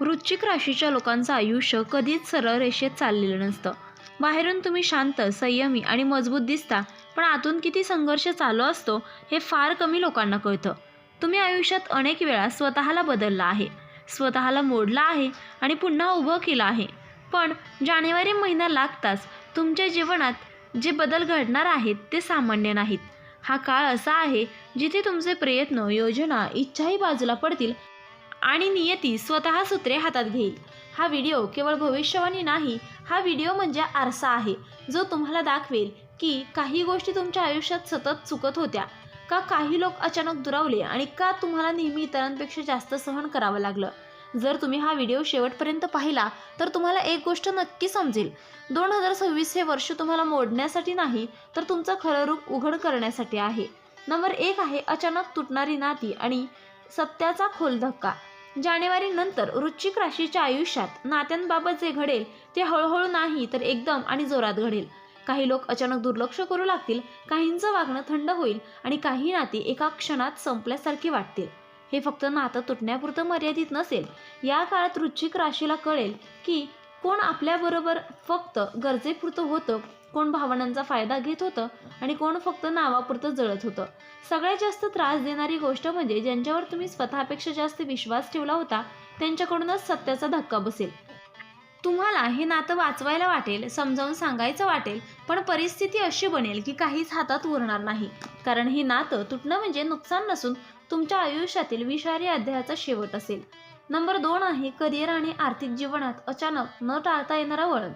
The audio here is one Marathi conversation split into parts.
वृश्चिक राशीच्या लोकांचं आयुष्य कधीच सरळ रेषेत चाललेलं नसतं. बाहेरून तुम्ही शांत संयमी आणि मजबूत दिसता पण आतून किती संघर्ष चालू असतो हे फार कमी लोकांना कळतं. तुम्ही आयुष्यात अनेक वेळा स्वतःला बदलला आहे. स्वतःला मोडला आहे आणि पुन्हा उभं केलं आहे. पण जानेवारी महिना लागताच तुमच्या जीवनात जे बदल घडणार आहेत ते सामान्य नाहीत. हा काळ असा आहे जिथे तुमचे प्रयत्न योजना इच्छाही बाजूला पडतील आणि नियती स्वतः सूत्रे हातात घेईल. हा व्हिडिओ केवळ भविष्यवाणी नाही हा व्हिडिओ म्हणजे आरसा आहे जो तुम्हाला दाखवेल की काही गोष्टी तुमच्या आयुष्यात सतत चुकत होत्या का काही लोक अचानक दुरावले आणि का तुम्हाला नेहमी इतरांपेक्षा जास्त सहन करावं लागलं. जर तुम्ही हा व्हिडिओ शेवटपर्यंत पाहिला तर तुम्हाला एक गोष्ट नक्की समजेल. दोन हजार सव्वीस हे वर्ष तुम्हाला मोडण्यासाठी नाही तर तुमचं खरं रूप उघड करण्यासाठी आहे. नंबर एक आहे अचानक तुटणारी नाती आणि सत्याचा खोल धक्का. जानेवारी नंतर वृश्चिक राशीच्या आयुष्यात नात्यांबाबत जे घडेल ते हळूहळू नाही तर एकदम आणि जोरात घडेल. काही लोक अचानक दुर्लक्ष करू लागतील काहींचं वागणं थंड होईल आणि काही नाती एका क्षणात संपल्यासारखी वाटतील. हे फक्त नातं तुटण्यापुरतं मर्यादित नसेल. या काळात वृश्चिक राशीला कळेल की कोण आपल्याबरोबर फक्त गरजेपुरतं होतं कोण भावनांचा फायदा घेत होतं आणि कोण फक्त नावापुरतं जळत होतं. सगळ्यात जास्त त्रास देणारी गोष्ट म्हणजे ज्यांच्यावर तुम्ही स्वतःपेक्षा जास्त विश्वास ठेवला होता त्यांच्याकडूनच सत्याचा धक्का बसेल. तुम्हाला हे नातं वाचवायला वाटेल समजावून सांगायचं वाटेल पण परिस्थिती अशी बनेल की काहीच हातात उरणार नाही. कारण हे नातं तुटणं म्हणजे नुकसान नसून तुमच्या आयुष्यातील विषारी अध्यायाचा शेवट असेल. नंबर दोन आहे करिअर आणि आर्थिक जीवनात अचानक न टाळता येणारा वळण.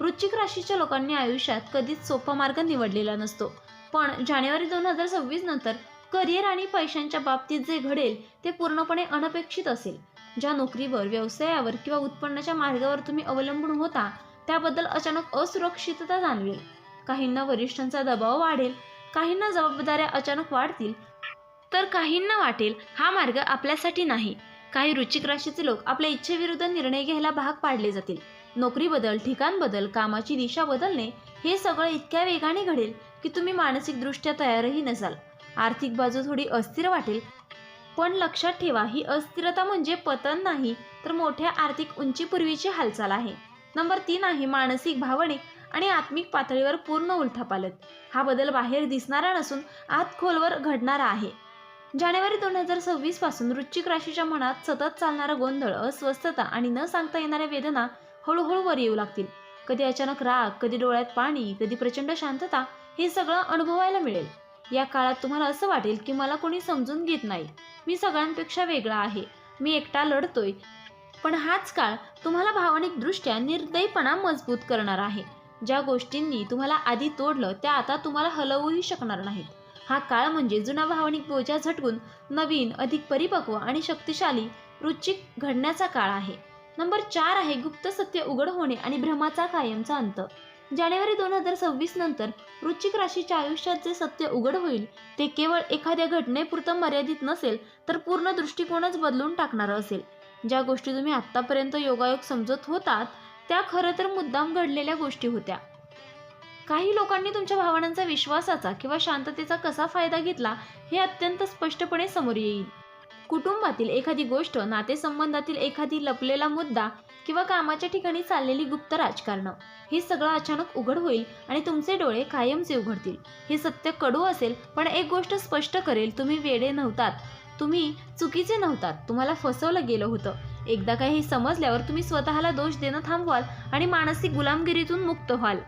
वृश्चिक राशीच्या लोकांनी आयुष्यात कधीच सोपा मार्ग निवडलेला नसतो. पण जानेवारी दोन हजार सव्वीस नंतर करिअर आणि पैशांच्या बाबतीत जे घडेल ते पूर्णपणे अनपेक्षित असेल. ज्या नोकरीवर व्यवसायावर किंवा उत्पन्नाच्या मार्गावर तुम्ही अवलंबून होता त्याबद्दल अचानक असुरक्षितता जाणवेल. काहींना वरिष्ठांचा दबाव वाढेल काहींना जबाबदाऱ्या अचानक वाढतील तर काहींना वाटेल हा मार्ग आपल्यासाठी नाही. काही रुचिक राशीचे लोक आपल्या इच्छेविरुद्ध निर्णय घ्यायला भाग पाडले जातील. नोकरी बदल ठिकाण बदल कामाची दिशा बदलणे हे सगळं इतक्या वेगाने घडेल की तुम्ही मानसिकदृष्ट्या तयारही नसाल. आर्थिक बाजू थोडी अस्थिर वाटेल पण लक्षात ठेवा ही अस्थिरता म्हणजे पतन नाही तर मोठ्या आर्थिक उंचीपूर्वीची हालचाल आहे. नंबर तीन आहे मानसिक भावनिक आणि आत्मिक पातळीवर पूर्ण उलथापालत. हा बदल बाहेर दिसणारा नसून आत खोलवर घडणारा आहे. जानेवारी दोन हजार सव्वीसपासून वृश्चिक राशीच्या मनात सतत चालणारा गोंधळ अस्वस्थता आणि न सांगता येणाऱ्या वेदना हळूहळू वर येऊ लागतील. कधी अचानक राग कधी डोळ्यात पाणी कधी प्रचंड शांतता हे सगळं अनुभवायला मिळेल. या काळात तुम्हाला असं वाटेल की मला कोणी समजून घेत नाही. मी सगळ्यांपेक्षा वेगळा आहे. मी एकटा लढतोय. पण हाच काळ तुम्हाला भावनिकदृष्ट्या निर्दयपणा मजबूत करणार आहे. ज्या गोष्टींनी तुम्हाला आधी तोडलं त्या आता तुम्हाला हलवूही शकणार नाहीत. हा काळ म्हणजे जुना भावनिक बोजा झटकून नवीन अधिक परिपक्व आणि शक्तिशाली रुचिक घडण्याचा काळ आहे. नंबर चार आहे गुप्त सत्य उघड होणे आणि भ्रमाचा कायमचा अंत. जानेवारी दोन हजार सव्वीस नंतर वृश्चिक राशीच्या आयुष्यात जे सत्य उघड होईल ते केवळ एखाद्या घटनेपुरतं मर्यादित नसेल तर पूर्ण दृष्टिकोनच बदलून टाकणारं असेल. ज्या गोष्टी तुम्ही आत्तापर्यंत योगायोग समजत होतात त्या खरं तर मुद्दाम घडलेल्या गोष्टी होत्या. काही लोकांनी तुमच्या भावनांचा विश्वासाचा किंवा शांततेचा कसा फायदा घेतला हे अत्यंत स्पष्टपणे समोर येईल. कुटुंबातील एखादी गोष्ट नातेसंबंधातील एखादी लपलेला मुद्दा किंवा कामाच्या ठिकाणी चाललेली गुप्त राजकारणं हे सगळं अचानक उघड होईल आणि तुमचे डोळे कायमचे उघडतील. हे सत्य कडू असेल पण एक गोष्ट स्पष्ट करेल तुम्ही वेडे नव्हतात. तुम्ही चुकीचे नव्हतात. तुम्हाला फसवलं गेलं होतं. एकदा काही हे समजल्यावर तुम्ही स्वतःला दोष देणं थांबवाल आणि मानसिक गुलामगिरीतून मुक्त व्हाल.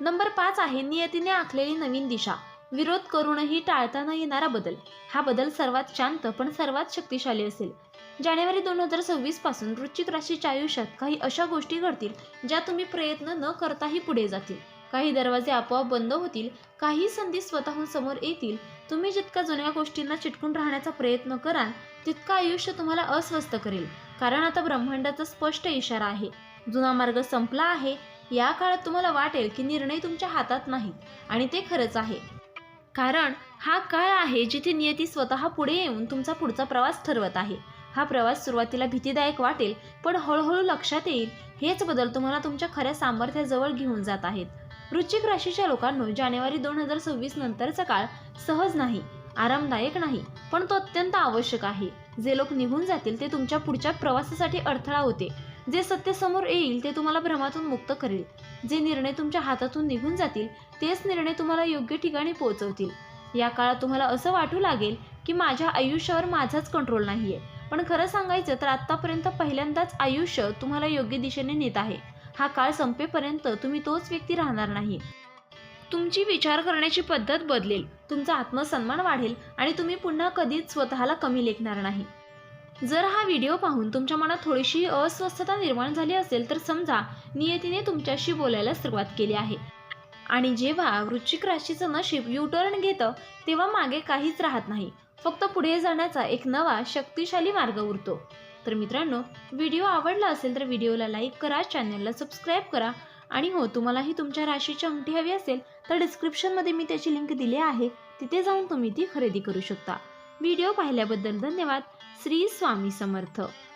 नंबर पाच आहे नियतीने आखलेली नवीन दिशा. विरोध करूनही टाळता न येणारा बदल. हा बदल सर्वात शांत पण सर्वात शक्तिशाली असेल. जानेवारी दोन हजार सव्वीसपासून वृश्चिक राशीच्या आयुष्यात काही अशा गोष्टी घडतील ज्या तुम्ही प्रयत्न न करताही पुढे जातील. काही दरवाजे आपोआप बंद होतील काही संधी स्वतःहून समोर येतील. तुम्ही जितका जुन्या गोष्टींना चिटकून राहण्याचा प्रयत्न कराल तितकं आयुष्य तुम्हाला अस्वस्थ करेल. कारण आता ब्रह्मांडाचा स्पष्ट इशारा आहे. जुना मार्ग संपला आहे या काळात तुम्हाला वाटेल की निर्णय तुमच्या हातात नाही आणि ते खरंच आहे. कारण हा काळ आहे जिथे नियती स्वतः पुढे येऊन तुमचा पुढचा प्रवास ठरवत आहे. हा प्रवास सुरुवातीला भीतीदायक वाटेल पण हळूहळू लक्षात येईल हेच बदल तुम्हाला तुमच्या खऱ्या सामर्थ्याजवळ घेऊन जात आहेत. वृश्चिक राशीच्या लोकांनो जानेवारी दोन हजार सव्वीस नंतरचा काळ सहज नाही आरामदायक नाही पण तो अत्यंत आवश्यक आहे. जे लोक निघून जातील ते तुमच्या पुढच्या प्रवासासाठी अडथळा होते. जे सत्य समोर येईल ते तुम्हाला भ्रमातून मुक्त करेल. जे निर्णय तुमच्या हातातून निघून जातील तेच निर्णय तुम्हाला योग्य ठिकाणी पोहोचवतील. या काळात तुम्हाला असं वाटू लागेल की माझ्या आयुष्यावर माझाच कंट्रोल नाही आहे पण खरं सांगायचं तर आत्तापर्यंत पहिल्यांदाच आयुष्य तुम्हाला योग्य दिशेने नेत आहे. हा काळ संपेपर्यंत तुम्ही तोच व्यक्ती राहणार नाही. तुमची विचार करण्याची पद्धत बदलेल तुमचा आत्मसन्मान वाढेल आणि तुम्ही पुन्हा कधीच स्वतःला कमी लेखणार नाही. जर हा व्हिडिओ पाहून तुमच्या मनात थोडीशी अस्वस्थता निर्माण झाली असेल तर समजा नियतीने तुमच्याशी बोलायला सुरुवात केली आहे. आणि जेव्हा वृश्चिक राशीचं नशीब युटर्न घेतं तेव्हा मागे काहीच राहत नाही. फक्त पुढे जाण्याचा एक नवा शक्तिशाली मार्ग उरतो. तर मित्रांनो व्हिडिओ आवडला असेल तर व्हिडिओला लाईक करा चॅनलला सबस्क्राईब करा. आणि हो तुम्हालाही तुमच्या राशीची अंगठी हवी असेल तर डिस्क्रिप्शनमध्ये मी त्याची लिंक दिली आहे. तिथे जाऊन तुम्ही ती खरेदी करू शकता. व्हिडिओ पाहिल्याबद्दल धन्यवाद. श्री स्वामी समर्थ.